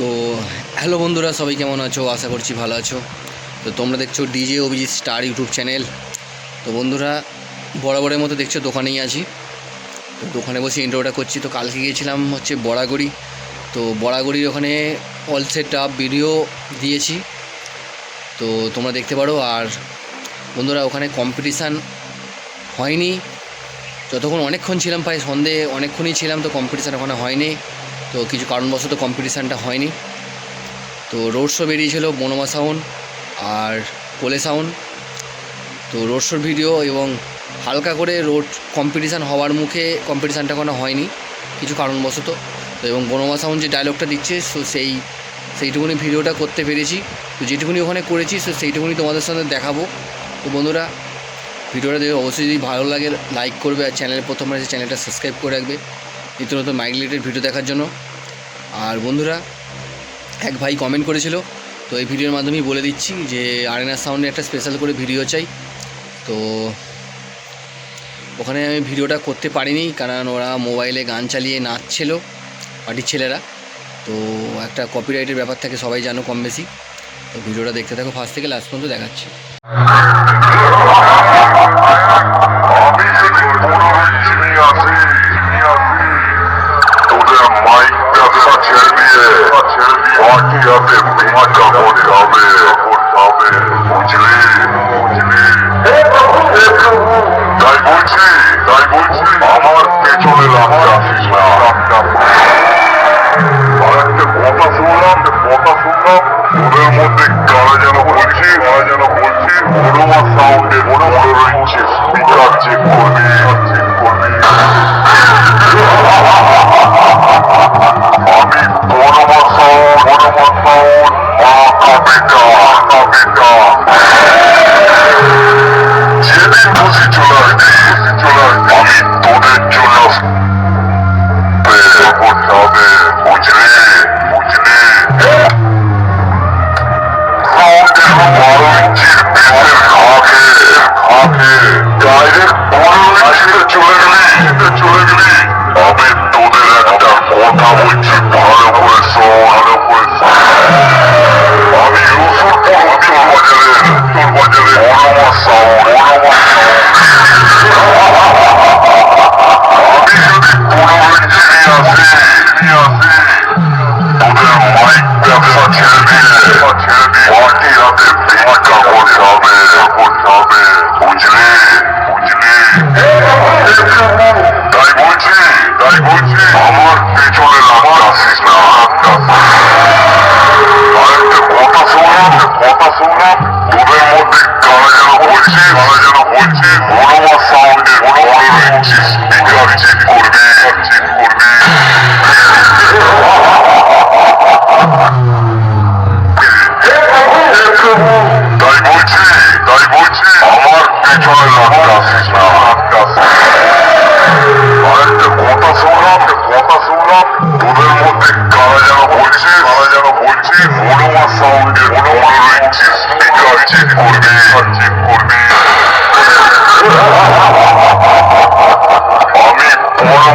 তো হ্যালো বন্ধুরা, সবাই কেমন আছো? আশা করছি ভালো আছো। তো তোমরা দেখছ DJ Abhijit star YouTube channel. তো বন্ধুরা, বরাবরের মতো দেখছ দোকানেই আছি। তো দোকানে বসে ইন্টারভিউটা করছি। তো কালকে গিয়েছিলাম হচ্ছে বড়াগড়ি তো বড়াগড়ির ওখানে অল সেট আপ ভিডিও দিয়েছি। তো তোমরা দেখতে পারো। আর বন্ধুরা, ওখানে কম্পিটিশান হয়নি। যতক্ষণ অনেকক্ষণ ছিলাম, প্রায় সন্ধে অনেকক্ষণই ছিলাম, তো কম্পিটিশান ওখানে হয়নি। তো কিছু কারণবশত কম্পিটিশানটা হয়নি। তো রোড শো বেরিয়েছিল বনমা সাউন্ড আর কোলে সাউন্ড তো রোড শোর ভিডিও এবং হালকা করে রোড কম্পিটিশান হওয়ার মুখে কম্পিটিশানটা কোনো হয়নি, কিছু কারণবশত। তো এবং বনমা সাউন্ড যে ডায়লগটা দিচ্ছে সো সেই, সেইটুকুনি ভিডিওটা করতে পেরেছি। তো যেটুকুনি ওখানে করেছি সো সেইটুকুনি তোমাদের সাথে দেখাবো। তো বন্ধুরা ভিডিওটা দেখে অবশ্যই যদি ভালো লাগে লাইক করবে আর চ্যানেলে প্রথমবার চ্যানেলটা সাবস্ক্রাইব করে রাখবে। নিত্য নতুন মাইক রিলেটেড ভিডিও দেখার জন্য। আর বন্ধুরা, এক ভাই কমেন্ট করেছিল, তো এই ভিডিওর মাধ্যমেই বলে দিচ্ছি যে আরেনা সাউন্ডে একটা স্পেশাল করে ভিডিও চাই। তো ওখানে আমি ভিডিওটা করতে পারিনি, কারণ ওরা মোবাইলে গান চালিয়ে নাচছিল পার্টির ছেলেরা। তো একটা কপিরাইটের ব্যাপার থাকে, সবাই জানো কম বেশি। তো ভিডিওটা দেখতে থাকো ফার্স্ট থেকে লাস্ট পর্যন্ত দেখাচ্ছি। পার্টি হাতে ভিড়টা বসাবে বসাবে বুঝলি? বুঝলি? তাই বলছি তাই বলছি, আমার পেছনে লাগতে আসিস না। আর একটা কথা শুনলাম কথা শুনলাম ওদের মধ্যে কারা যেন বলছি, কারা যেন বলছি বড়মা সাউন্ডে বড় বড় রয়েছে স্পিকার চেক করবি চেক করবি। বসাবে বুঝলি তাই বলছি তাই বলছি আমার পেছনে লাগতে আসিস না আর একটা কথা শুনলাম কথা শুনলাম তোদের মধ্যে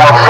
Yeah.